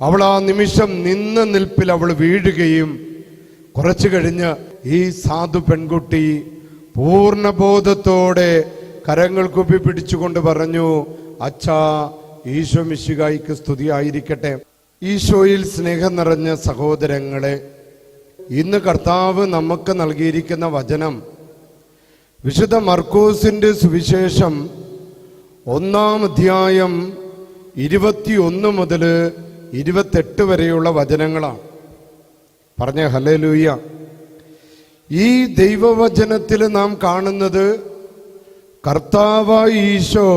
അവൾ ആ നിമിഷം നിന്ന നിൽപ്പിൽ അവൾ വീഴുകയും കുറച്ചു കഴിഞ്ഞ് ഈ സാധു പെൺകുട്ടി പൂർണബോധത്തോടെ കരങ്ങൾ കുപ്പി പിടിച്ചുകൊണ്ട് പറഞ്ഞു അച്ഛാ ഈശോ മിശികായിക്ക് സ്തുതിയായിരിക്കട്ടെ. ഈശോയിൽ സ്നേഹം നിറഞ്ഞ സഹോദരങ്ങളെ ഇന്ന് കർത്താവ് നമുക്ക് നൽകിയിരിക്കുന്ന വചനം വിശുദ്ധ മർക്കോസിന്റെ സുവിശേഷം ഒന്നാം അധ്യായം ഇരുപത്തിയൊന്ന് മുതൽ ഇരുപത്തെട്ട് വരെയുള്ള വചനങ്ങളാണ്. പറഞ്ഞ ഹലലൂയ ഈ ദൈവവചനത്തിൽ നാം കാണുന്നത് കർത്താവായ ഈശോ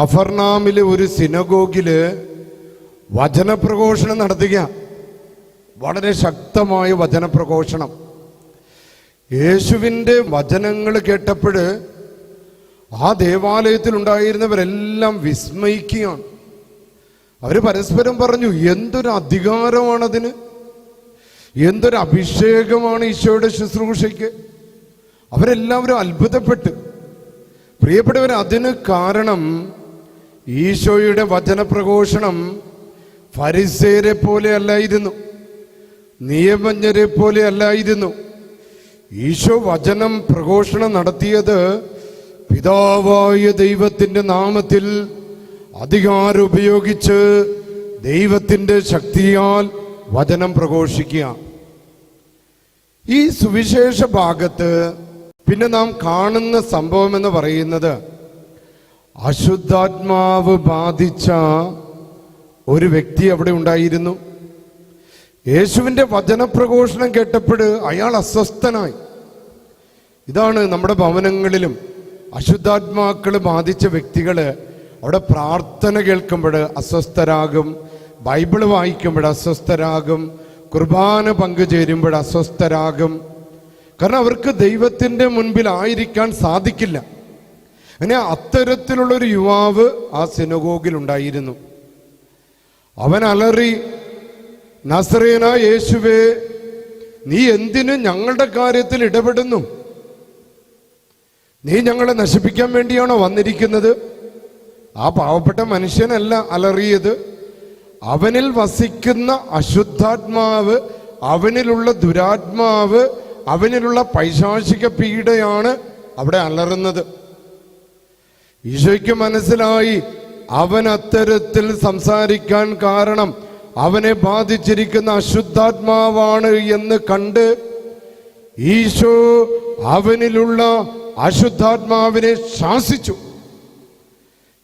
കഫർനാമിലെ ഒരു സിനഗോഗിൽ വചനപ്രഘോഷണം നടത്തുക വളരെ ശക്തമായ വചനപ്രഘോഷണം. യേശുവിന്റെ വചനങ്ങൾ കേട്ടപ്പോൾ ആ ദേവാലയത്തിൽ ഉണ്ടായിരുന്നവരെല്ലാം വിസ്മയിക്കുകയാണ്. അവർ പരസ്പരം പറഞ്ഞു എന്തൊരു അധികാരമാണതിന്? എന്തൊരു അഭിഷേകമാണ് ഈശോയുടെ ശുശ്രൂഷയ്ക്ക്? അവരെല്ലാവരും അത്ഭുതപ്പെട്ടു. പ്രിയപ്പെട്ടവർ അതിന് കാരണം ഈശോയുടെ വചനപ്രഘോഷണം ഫരിസേരെ പോലെ അല്ലായിരുന്നു നിയമജ്ഞരെ പോലെ അല്ലായിരുന്നു ഈശോ വചനം പ്രഘോഷണം നടത്തിയത് പിതാവായ ദൈവത്തിന്റെ നാമത്തിൽ അധികാരം ഉപയോഗിച്ച് ദൈവത്തിന്റെ ശക്തിയാൽ വചനം പ്രഘോഷിക്കുക. ഈ സുവിശേഷ ഭാഗത്ത് പിന്നെ നാം കാണുന്ന സംഭവം എന്ന് പറയുന്നത് അശുദ്ധാത്മാവ് ബാധിച്ച ഒരു വ്യക്തി അവിടെ ഉണ്ടായിരുന്നു. യേശുവിന്റെ വചനപ്രഘോഷണം കേട്ടപ്പോൾ അയാൾ അസ്വസ്ഥനായി. ഇതാണ് നമ്മുടെ ഭവനങ്ങളിലും അശുദ്ധാത്മാക്കൾ ബാധിച്ച വ്യക്തികൾ അവിടെ പ്രാർത്ഥന കേൾക്കുമ്പോൾ അസ്വസ്ഥരാകും. ബൈബിൾ വായിക്കുമ്പോൾ അസ്വസ്ഥരാകും. കുർബാന പങ്കുചേരുമ്പോൾ അസ്വസ്ഥരാകും. കാരണം അവർക്ക് ദൈവത്തിന്റെ മുൻപിൽ ആയിരിക്കാൻ സാധിക്കില്ല. അങ്ങനെ അത്തരത്തിലുള്ളൊരു യുവാവ് ആ സിനഗോഗിൽ ഉണ്ടായിരുന്നു. അവൻ അലറി നസറേന യേശുവേ നീ എന്തിനു ഞങ്ങളുടെ കാര്യത്തിൽ ഇടപെടുന്നു? നീ ഞങ്ങളെ നശിപ്പിക്കാൻ വേണ്ടിയാണോ വന്നിരിക്കുന്നത്? ആ പാവപ്പെട്ട മനുഷ്യനല്ല അലറിയത്. അവനിൽ വസിക്കുന്ന അശുദ്ധാത്മാവ് അവനിലുള്ള ദുരാത്മാവ് അവനിലുള്ള പൈശാചിക പീഡയാണ് അവിടെ അലറുന്നത്. ഈശോയ്ക്ക് മനസ്സിലായി അവൻ അത്തരത്തിൽ സംസാരിക്കാൻ കാരണം അവനെ ബാധിച്ചിരിക്കുന്ന അശുദ്ധാത്മാവാണ് എന്ന് കണ്ട് ഈശോ അവനിലുള്ള അശുദ്ധാത്മാവിനെ ശാസിച്ചു.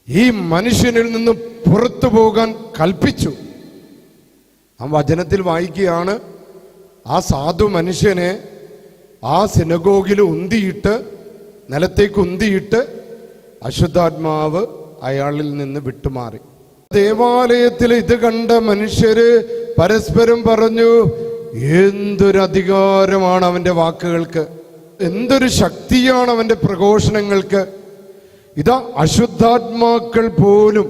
ഈ മനുഷ്യനിൽ നിന്ന് പുറത്തു പോകാൻ കൽപ്പിച്ചു. ആ വചനത്തിൽ വായിക്കുകയാണ് ആ സാധു മനുഷ്യനെ ആ സിനഗോഗിൽ ഉന്തിയിട്ട് നിലത്തേക്ക് ഉന്തിയിട്ട് അശുദ്ധാത്മാവ് അയാളിൽ നിന്ന് വിട്ടുമാറി. ദേവാലയത്തിൽ ഇത് കണ്ട മനുഷ്യര് പരസ്പരം പറഞ്ഞു എന്തൊരു അധികാരമാണ് അവന്റെ വാക്കുകൾക്ക്? എന്തൊരു ശക്തിയാണ് അവന്റെ പ്രഘോഷണങ്ങൾക്ക്? ഇതാ അശുദ്ധാത്മാക്കൾ പോലും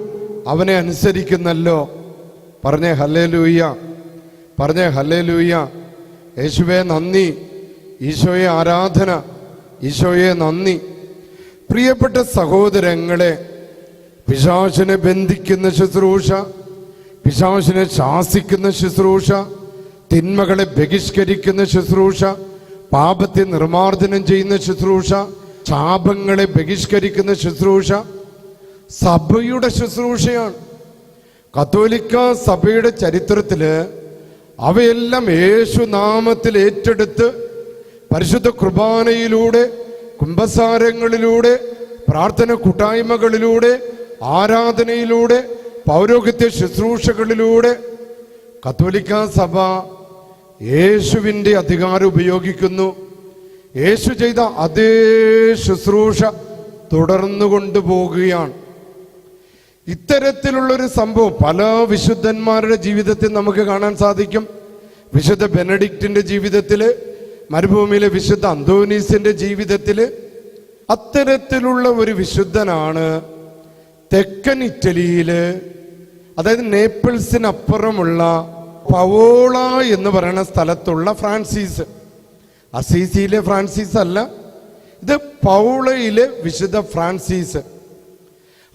അവനെ അനുസരിക്കുന്നല്ലോ. പറഞ്ഞേ ഹല്ലേ ലൂയ്യ പറഞ്ഞേ ഹല്ലേ ലൂയ്യ യേശുവെ നന്ദി ഈശോയെ ആരാധന ഈശോയെ നന്ദി. പ്രിയപ്പെട്ട സഹോദരങ്ങളെ പിശാശിനെ ബന്ധിക്കുന്ന ശുശ്രൂഷ പിശാശിനെ ശാസിക്കുന്ന ശുശ്രൂഷ തിന്മകളെ ബഹിഷ്കരിക്കുന്ന ശുശ്രൂഷ പാപത്തെ നിർമാർജനം ചെയ്യുന്ന ശുശ്രൂഷ ശാപങ്ങളെ ബഹിഷ്കരിക്കുന്ന ശുശ്രൂഷ സഭയുടെ ശുശ്രൂഷയാണ്. കത്തോലിക്ക സഭയുടെ ചരിത്രത്തിൽ അവയെല്ലാം യേശു നാമത്തിൽ ഏറ്റെടുത്ത് പരിശുദ്ധ കുർബാനയിലൂടെ കുംഭസാരങ്ങളിലൂടെ പ്രാർത്ഥന കൂട്ടായ്മകളിലൂടെ ആരാധനയിലൂടെ പൗരോഹിത്യ ശുശ്രൂഷകളിലൂടെ കത്തോലിക്ക സഭ യേശുവിന്റെ അധികാരം ഉപയോഗിക്കുന്നു. യേശു ചെയ്ത അതേ ശുശ്രൂഷ തുടർന്നു കൊണ്ടുപോകുകയാണ്. ഇത്തരത്തിലുള്ളൊരു സംഭവം പല വിശുദ്ധന്മാരുടെ ജീവിതത്തിൽ നമുക്ക് കാണാൻ സാധിക്കും. വിശുദ്ധ ബെനഡിക്റ്റിന്റെ ജീവിതത്തിൽ മരുഭൂമിയിലെ വിശുദ്ധ അന്തോനീസിന്റെ ജീവിതത്തിൽ അത്തരത്തിലുള്ള ഒരു വിശുദ്ധനാണ് തെക്കൻ ഇറ്റലിയിൽ അതായത് നേപ്പിൾസിനപ്പുറമുള്ള പവോള എന്ന് പറയുന്ന സ്ഥലത്തുള്ള ഫ്രാൻസിസ്. അസീസിയിലെ ഫ്രാൻസിസ് അല്ല ഇത് പൗളയിലെ വിശുദ്ധ ഫ്രാൻസിസ്.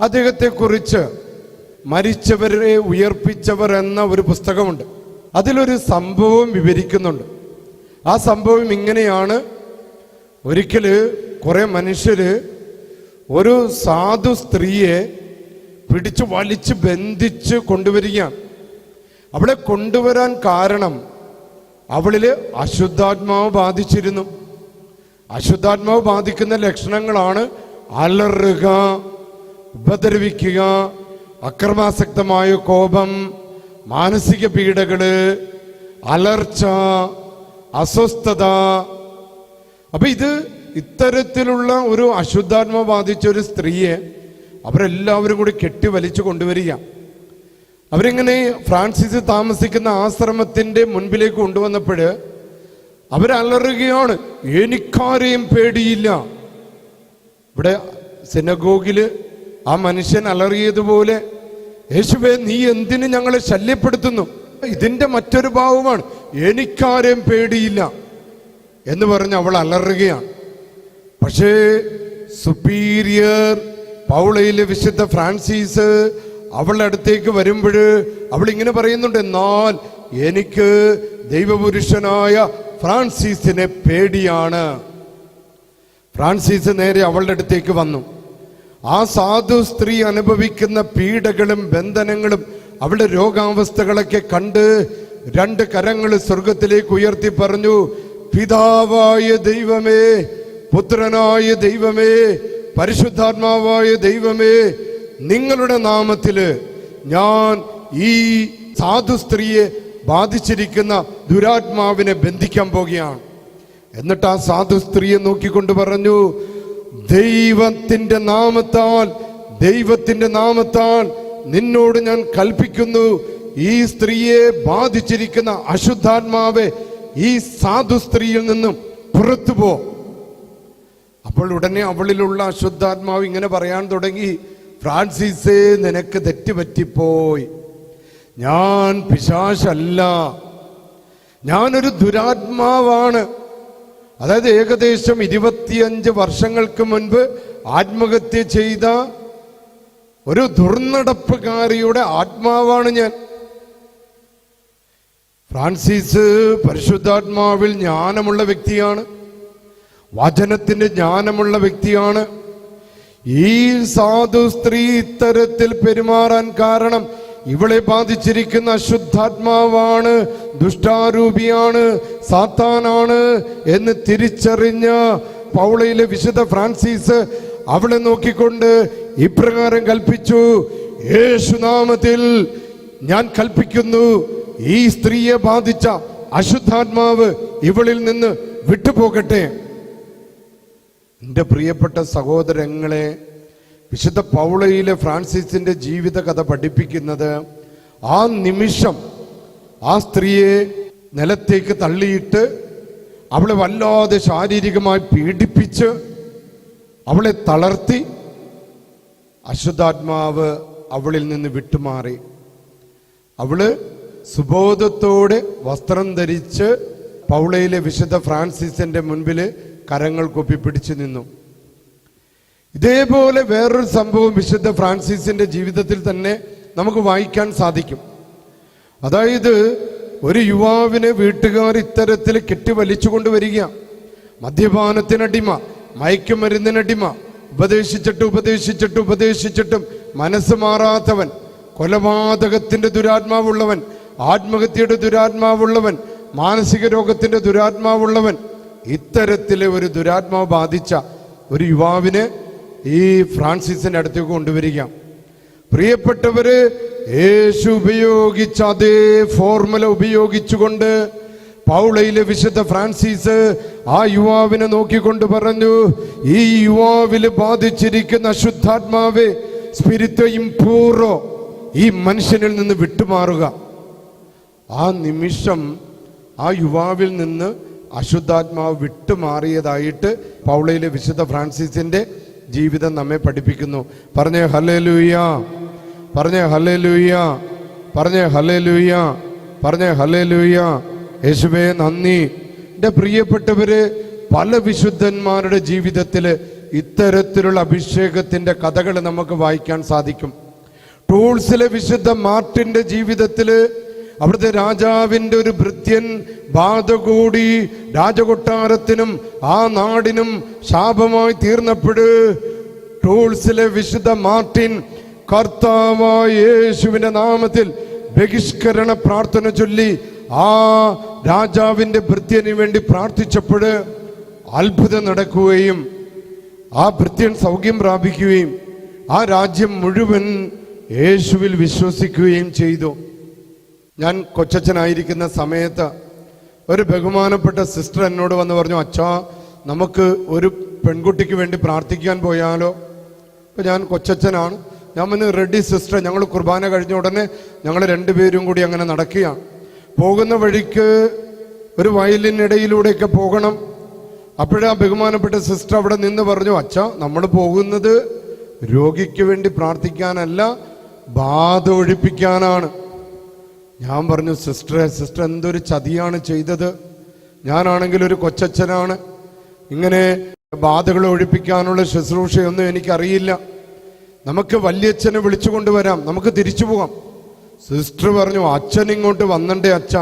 അദ്ദേഹത്തെ കുറിച്ച് മരിച്ചവരെ ഉയർപ്പിച്ചവർ എന്ന ഒരു പുസ്തകമുണ്ട്. അതിലൊരു സംഭവം വിവരിക്കുന്നുണ്ട്. ആ സംഭവം ഇങ്ങനെയാണ്. ഒരിക്കൽ കുറേ മനുഷ്യർ ഒരു സാധു സ്ത്രീയെ പിടിച്ചു വലിച്ച് ബന്ധിച്ച് കൊണ്ടുവരികയാണ്. അവിടെ കൊണ്ടുവരാൻ കാരണം അവളിൽ അശുദ്ധാത്മാവ് ബാധിച്ചിരുന്നു. അശുദ്ധാത്മാവ് ബാധിക്കുന്ന ലക്ഷണങ്ങളാണ് അലറുക ഉപദ്രവിക്കുക അക്രമാസക്തമായ കോപം മാനസിക പീഡകൾ അലർച്ച അസ്വസ്ഥത. അപ്പൊ ഇത് ഇത്തരത്തിലുള്ള ഒരു അശുദ്ധാത്മാവ് ബാധിച്ച ഒരു സ്ത്രീയെ അവരെല്ലാവരും കൂടി കെട്ടി വലിച്ചു കൊണ്ടുവരിക. അവരിങ്ങനെ ഫ്രാൻസിസ് താമസിക്കുന്ന ആശ്രമത്തിന്റെ മുൻപിലേക്ക് കൊണ്ടുവന്നപ്പോഴ് അവരലറുകയാണ് എനിക്കാരെയും പേടിയില്ല. ഇവിടെ സിനഗോഗിൽ ആ മനുഷ്യൻ അലറിയതുപോലെ യേശുവെ നീ എന്തിനു ഞങ്ങളെ ശല്യപ്പെടുത്തുന്നു? ഇതിന്റെ മറ്റൊരു ഭാവമാണ് എനിക്കാരെയും പേടിയില്ല. എന്ന് പറഞ്ഞ് അവൾ അലറുകയാണ്. പക്ഷേ സുപ്പീരിയർ പൗളയിലെ വിശുദ്ധ ഫ്രാൻസിസ് അവളുടെ അടുത്തേക്ക് വരുമ്പോൾ അവൾ ഇങ്ങനെ പറയുന്നുണ്ട് എന്നാൽ എനിക്ക് ദൈവപുരുഷനായ ഫ്രാൻസിസിനെ പേടിയാണ്. ഫ്രാൻസിസ് നേരെ അവളുടെ അടുത്തേക്ക് വന്നു. ആ സാധു സ്ത്രീ അനുഭവിക്കുന്ന പീഡകളും ബന്ധനങ്ങളും അവളുടെ രോഗാവസ്ഥകളൊക്കെ കണ്ട് രണ്ട് കരങ്ങൾ സ്വർഗത്തിലേക്ക് ഉയർത്തി പറഞ്ഞു പിതാവായ ദൈവമേ പുത്രനായ ദൈവമേ പരിശുദ്ധാത്മാവായ ദൈവമേ നിങ്ങളുടെ നാമത്തിൽ ഞാൻ ഈ സാധു സ്ത്രീയെ ബാധിച്ചിരിക്കുന്ന ദുരാത്മാവിനെ ബന്ധിക്കാൻ പോകുകയാണ് എന്നിട്ട് ആ സാധു സ്ത്രീയെ നോക്കിക്കൊണ്ട് പറഞ്ഞു ദൈവത്തിന്റെ നാമത്താൽ ദൈവത്തിന്റെ നാമത്താൽ നിന്നോട് ഞാൻ കൽപ്പിക്കുന്നു ഈ സ്ത്രീയെ ബാധിച്ചിരിക്കുന്ന അശുദ്ധാത്മാവെ ഈ സാധു സ്ത്രീയിൽ നിന്നും പുറത്തു പോ അപ്പോൾ ഉടനെ അവളിലുള്ള അശുദ്ധാത്മാവ് ഇങ്ങനെ പറയാൻ തുടങ്ങി ഫ്രാൻസിസേ നിനക്ക് തെറ്റുപറ്റിപ്പോയി. ഞാൻ പിശാശല്ല. ഞാനൊരു ദുരാത്മാവാണ്. അതായത് ഏകദേശം ഇരുപത്തിയഞ്ച് വർഷങ്ങൾക്ക് മുൻപ് ആത്മഹത്യ ചെയ്ത ഒരു ദുർനടപ്പുകാരിയുടെ ആത്മാവാണ് ഞാൻ. ഫ്രാൻസിസ് പരിശുദ്ധാത്മാവിൽ ജ്ഞാനമുള്ള വ്യക്തിയാണ്. വചനത്തിന്റെ ജ്ഞാനമുള്ള വ്യക്തിയാണ്. ഈ സാധു സ്ത്രീ ഇത്തരത്തിൽ പെരുമാറാൻ കാരണം ഇവളെ ബാധിച്ചിരിക്കുന്ന അശുദ്ധാത്മാവാണ് ദുഷ്ടാരൂപിയാണ് സാത്താനാണ് എന്ന് തിരിച്ചറിഞ്ഞ പൗളയിലെ വിശുദ്ധ ഫ്രാൻസിസ് അവളെ നോക്കിക്കൊണ്ട് ഇപ്രകാരം കൽപ്പിച്ചു യേശുനാമത്തിൽ ഞാൻ കൽപ്പിക്കുന്നു ഈ സ്ത്രീയെ ബാധിച്ച അശുദ്ധാത്മാവ് ഇവളിൽ നിന്ന് വിട്ടുപോകട്ടെ. എന്റെ പ്രിയപ്പെട്ട സഹോദരങ്ങളെ വിശുദ്ധ പൗളയിലെ ഫ്രാൻസിസിന്റെ ജീവിതകഥ പഠിപ്പിക്കുന്നത് ആ നിമിഷം ആ സ്ത്രീയെ നിലത്തേക്ക് തള്ളിയിട്ട് അവളെ വല്ലാതെ ശാരീരികമായി പീഡിപ്പിച്ച് അവളെ തളർത്തി അശുദ്ധാത്മാവ് അവളിൽ നിന്ന് വിട്ടുമാറി. അവൾ സുബോധത്തോടെ വസ്ത്രം ധരിച്ച് പൗളയിലെ വിശുദ്ധ ഫ്രാൻസിസിന്റെ മുൻപിൽ കരങ്ങൾ കൊപ്പി പിടിച്ചു നിന്നു. ഇതേപോലെ വേറൊരു സംഭവം വിശുദ്ധ ഫ്രാൻസിസിന്റെ ജീവിതത്തിൽ തന്നെ നമുക്ക് വായിക്കാൻ സാധിക്കും. അതായത് ഒരു യുവാവിനെ വീട്ടുകാർ ഇത്തരത്തിൽ കെട്ടിവലിച്ചു കൊണ്ടുവരിക മദ്യപാനത്തിനടിമ മയക്കുമരുന്നിനടിമ ഉപദേശിച്ചിട്ട് ഉപദേശിച്ചിട്ട് ഉപദേശിച്ചിട്ടും മനസ്സ് മാറാത്തവൻ കൊലപാതകത്തിന്റെ ദുരാത്മാവുള്ളവൻ ആത്മഹത്യയുടെ ദുരാത്മാവുള്ളവൻ മാനസിക രോഗത്തിന്റെ ദുരാത്മാവുള്ളവൻ ഇത്തരത്തിലെ ഒരു ദുരാത്മാവ് ബാധിച്ച ഒരു യുവാവിന് ഈ ഫ്രാൻസിസിന്റെ അടുത്തേക്ക് കൊണ്ടുവരിക പ്രിയപ്പെട്ടവര് യേശു ഉപയോഗിച്ച അതേ ഫോർമുല ഉപയോഗിച്ചുകൊണ്ട് പൗളയിലെ വിശുദ്ധ ഫ്രാൻസിസ് ആ യുവാവിനെ നോക്കിക്കൊണ്ട് പറഞ്ഞു ഈ യുവാവിൽ ബാധിച്ചിരിക്കുന്ന അശുദ്ധാത്മാവെ സ്പിരിത്വ ഇംപൂറോ ഈ മനുഷ്യനിൽ നിന്ന് വിട്ടുമാറുക. ആ നിമിഷം ആ യുവാവിൽ നിന്ന് അശുദ്ധാത്മാവ് വിട്ടുമാറിയതായിട്ട് പൗളയിലെ വിശുദ്ധ ഫ്രാൻസിസിന്റെ ജീവിതം നമ്മെ പഠിപ്പിക്കുന്നു. പറഞ്ഞേ ഹലേ ലൂയ പറഞ്ഞേ ഹലേ ലൂയ പറഞ്ഞേ ഹലേ ലൂയ പറഞ്ഞേ ഹലേ ലൂയ യേശുവേ നന്ദി. എന്റെ പ്രിയപ്പെട്ടവര് പല വിശുദ്ധന്മാരുടെ ജീവിതത്തിൽ ഇത്തരത്തിലുള്ള അഭിഷേകത്തിന്റെ കഥകൾ നമുക്ക് വായിക്കാൻ സാധിക്കും. ടൂൾസിലെ വിശുദ്ധ മാർട്ടിന്റെ ജീവിതത്തിൽ അവിടുത്തെ രാജാവിന്റെ ഒരു ഭൃത്യൻ ബാധ കൂടി രാജകൊട്ടാരത്തിനും ആ നാടിനും ശാപമായി തീർന്നപ്പോഴ് ടൂൾസിലെ വിശുദ്ധ മാർട്ടിൻ കർത്താവായ യേശുവിന്റെ നാമത്തിൽ ബഹിഷ്കരണ പ്രാർത്ഥന ചൊല്ലി ആ രാജാവിന്റെ ഭൃത്യന് വേണ്ടി പ്രാർത്ഥിച്ചപ്പോൾ അത്ഭുതം നടക്കുകയും ആ ഭൃത്യൻ സൗഖ്യം പ്രാപിക്കുകയും ആ രാജ്യം മുഴുവൻ യേശുവിൽ വിശ്വസിക്കുകയും ചെയ്തു. ഞാൻ കൊച്ചച്ഛനായിരിക്കുന്ന സമയത്ത് ഒരു ബഹുമാനപ്പെട്ട സിസ്റ്റർ എന്നോട് വന്ന് പറഞ്ഞു അച്ഛാ നമുക്ക് ഒരു പെൺകുട്ടിക്ക് വേണ്ടി പ്രാർത്ഥിക്കാൻ പോയാലോ? ഇപ്പം ഞാൻ കൊച്ചച്ഛനാണ്. ഞാൻ വന്ന് റെഡി സിസ്റ്റർ ഞങ്ങൾ കുർബാന കഴിഞ്ഞ ഉടനെ ഞങ്ങൾ രണ്ടുപേരും കൂടി അങ്ങനെ നടക്കുകയാണ്. പോകുന്ന വഴിക്ക് ഒരു വയലിനിടയിലൂടെയൊക്കെ പോകണം. അപ്പോഴാ ബഹുമാനപ്പെട്ട സിസ്റ്റർ അവിടെ നിന്ന് പറഞ്ഞു അച്ഛ നമ്മൾ പോകുന്നത് രോഗിക്ക് വേണ്ടി പ്രാർത്ഥിക്കാനല്ല ബാധ ഒഴിപ്പിക്കാനാണ്. ഞാൻ പറഞ്ഞു സിസ്റ്റർ സിസ്റ്റർ എന്തൊരു ചതിയാണ് ചെയ്തത്? ഞാനാണെങ്കിൽ ഒരു കൊച്ചച്ഛനാണ്. ഇങ്ങനെ ബാധകൾ ഒഴിപ്പിക്കാനുള്ള ശുശ്രൂഷയൊന്നും എനിക്കറിയില്ല. നമുക്ക് വല്യച്ഛനെ വിളിച്ചു കൊണ്ടുവരാം. നമുക്ക് തിരിച്ചു പോകാം. സിസ്റ്റർ പറഞ്ഞു അച്ഛൻ ഇങ്ങോട്ട് വന്നണ്ടേ അച്ഛ.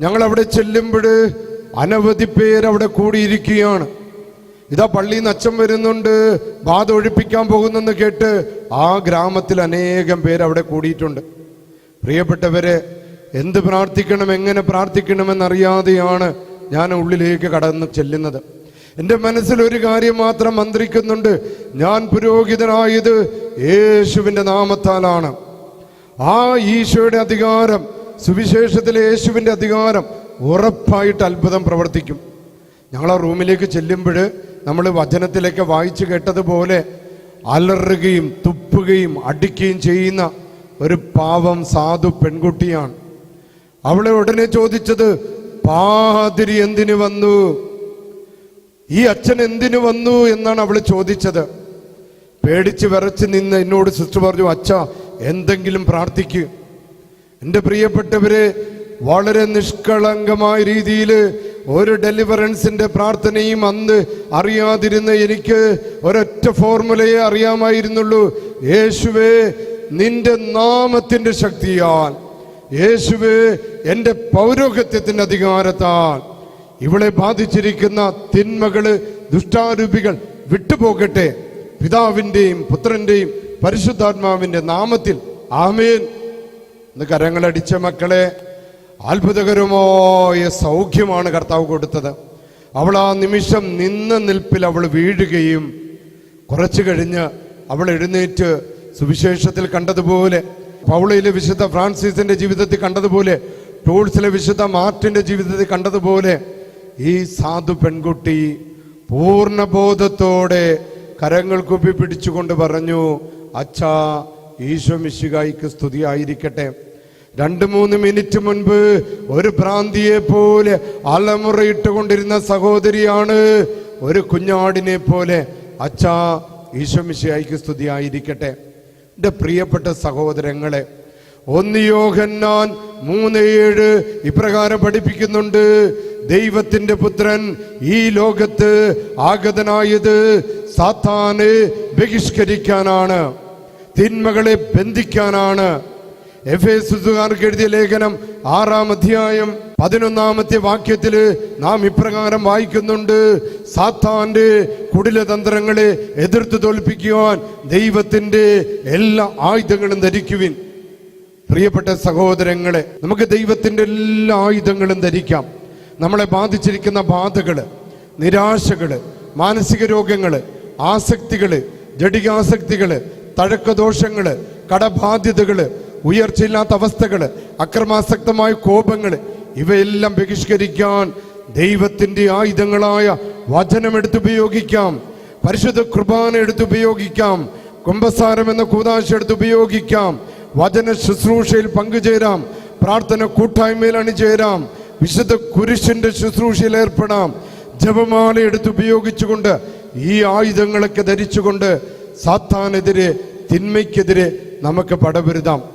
ഞങ്ങൾ അവിടെ ചെല്ലുമ്പോൾ അനവധി പേര് അവിടെ കൂടിയിരിക്കുകയാണ്. ഇതാ പള്ളിയിൽ നിന്ന് അച്ഛൻ വരുന്നുണ്ട്. ബാധ ഒഴിപ്പിക്കാൻ പോകുന്നെന്ന് കേട്ട് ആ ഗ്രാമത്തിൽ അനേകം പേര് അവിടെ കൂടിയിട്ടുണ്ട്. പ്രിയപ്പെട്ടവരെ എന്ത് പ്രാർത്ഥിക്കണം എങ്ങനെ പ്രാർത്ഥിക്കണമെന്നറിയാതെയാണ് ഞാൻ ഉള്ളിലേക്ക് കടന്ന് ചെല്ലുന്നത്. എന്റെ മനസ്സിൽ ഒരു കാര്യം മാത്രം മന്ത്രിക്കുന്നുണ്ട്. ഞാൻ പുരോഹിതനായത് യേശുവിന്റെ നാമത്താലാണ്. ആ ഈശോയുടെ അധികാരം സുവിശേഷത്തിലെ യേശുവിന്റെ അധികാരം ഉറപ്പായിട്ട് അത്ഭുതം പ്രവർത്തിക്കും. ഞങ്ങൾ ആ റൂമിലേക്ക് ചെല്ലുമ്പോൾ നമ്മൾ വചനത്തിലേക്ക് വായിച്ചു കേട്ടതുപോലെ അലറുകയും തുപ്പുകയും അടിക്കുകയും ചെയ്യുന്ന ഒരു പാവം സാധു പെൺകുട്ടിയാണ്. അവളെ ഉടനെ ചോദിച്ചത് പാതിരി എന്തിനു വന്നു? ഈ അച്ഛൻ എന്തിനു വന്നു? എന്നാണ് അവൾ ചോദിച്ചത്. പേടിച്ച് വിറച്ച് നിന്ന് എന്നോട് സിസ്റ്റർ പറഞ്ഞു അച്ഛ എന്തെങ്കിലും പ്രാർത്ഥിക്കൂ. എന്റെ പ്രിയപ്പെട്ടവരെ വളരെ നിഷ്കളങ്കമായ രീതിയിൽ ഒരു ഡെലിവറൻസിന്റെ പ്രാർത്ഥനയും അന്ന് അറിയാതിരുന്ന എനിക്ക് ഒരൊറ്റ ഫോർമുലയെ അറിയാമായിരുന്നുള്ളൂ. യേശുവേ നിന്റെ നാമത്തിന്റെ ശക്തിയാൽ യേശുവേ എന്റെ പൗരോഗത്യത്തിന്റെ അധികാരത്താൽ ഇവളെ ബാധിച്ചിരിക്കുന്ന തിന്മകൾ ദുഷ്ടാരൂപികൾ വിട്ടുപോകട്ടെ. പിതാവിന്റെയും പുത്രന്റെയും പരിശുദ്ധാത്മാവിന്റെ നാമത്തിൽ ആമേൻ. എന്ന് കരങ്ങളടിച്ച മക്കളെ അത്ഭുതകരമായ സൗഖ്യമാണ് കർത്താവ് കൊടുത്തത്. അവൾ ആ നിമിഷം നിന്ന നിൽപ്പിൽ അവൾ വീഴുകയും കുറച്ചു കഴിഞ്ഞ് അവൾ എഴുന്നേറ്റ് സുവിശേഷത്തിൽ കണ്ടതുപോലെ പൗളയിലെ വിശുദ്ധ ഫ്രാൻസിസിന്റെ ജീവിതത്തിൽ കണ്ടതുപോലെ ടൂൾസിലെ വിശുദ്ധ മാർട്ടിന്റെ ജീവിതത്തിൽ കണ്ടതുപോലെ ഈ സാധു പെൺകുട്ടി പൂർണബോധത്തോടെ കരങ്ങൾ കുപ്പി പിടിച്ചുകൊണ്ട് പറഞ്ഞു അച്ഛാ ഈശോ മിശികായിക്ക് സ്തുതിയായിരിക്കട്ടെ. രണ്ട് മൂന്ന് മിനിറ്റ് മുൻപ് ഒരു ഭ്രാന്തിയെ പോലെ അലമുറയിട്ടുകൊണ്ടിരുന്ന സഹോദരിയാണ് ഒരു കുഞ്ഞാടിനെ പോലെ അച്ഛാ ഈശോ മിശിഹായിക്ക് സ്തുതിയായിരിക്കട്ടെ. എന്റെ പ്രിയപ്പെട്ട സഹോദരങ്ങളെ ഒന്ന് യോഹന്നാൻ മൂന്ന് ഏഴ് ഇപ്രകാരം പഠിപ്പിക്കുന്നുണ്ട്. ദൈവത്തിന്റെ പുത്രൻ ഈ ലോകത്ത് ആഗതനായത് സാത്താനെ ബഹിഷ്കരിക്കാനാണ് തിന്മകളെ ബന്ധിക്കാനാണ്. എഫ് എസുകാർക്ക് എഴുതിയ ലേഖനം ആറാം അധ്യായം പതിനൊന്നാമത്തെ വാക്യത്തിൽ നാം ഇപ്രകാരം വായിക്കുന്നുണ്ട്. സാത്താന്റെ കുടിലതന്ത്രങ്ങളെ എതിർത്ത് തോൽപ്പിക്കുവാൻ ദൈവത്തിന്റെ എല്ലാ ആയുധങ്ങളും ധരിക്കുവിൻ. പ്രിയപ്പെട്ട സഹോദരങ്ങളെ നമുക്ക് ദൈവത്തിന്റെ എല്ലാ ആയുധങ്ങളും ധരിക്കാം. നമ്മളെ ബാധിച്ചിരിക്കുന്ന ബാധകൾ നിരാശകൾ മാനസിക രോഗങ്ങൾ ആസക്തികൾ ജടികാസക്തികൾ തഴക്കദോഷങ്ങൾ കടബാധ്യതകൾ ഉയർച്ചയില്ലാത്ത അവസ്ഥകൾ അക്രമാസക്തമായ കോപങ്ങൾ ഇവയെല്ലാം ബഹിഷ്കരിക്കാൻ ദൈവത്തിന്റെ ആയുധങ്ങളായ വചനം എടുത്തുപയോഗിക്കാം പരിശുദ്ധ കുർബാന എടുത്തുപയോഗിക്കാം കുംഭസാരം എന്ന കൂതാശ എടുത്തുപയോഗിക്കാം വചന ശുശ്രൂഷയിൽ പങ്കുചേരാം. പ്രാർത്ഥന കൂട്ടായ്മയിൽ അണിചേരാം. വിശുദ്ധ കുരിശിന്റെ ശുശ്രൂഷയിൽ ഏർപ്പെടാം. ജപമാല എടുത്തുപയോഗിച്ചുകൊണ്ട് ഈ ആയുധങ്ങളൊക്കെ ധരിച്ചുകൊണ്ട് സാത്താനെതിരെ തിന്മയ്ക്കെതിരെ നമുക്ക് പടപെരുതാം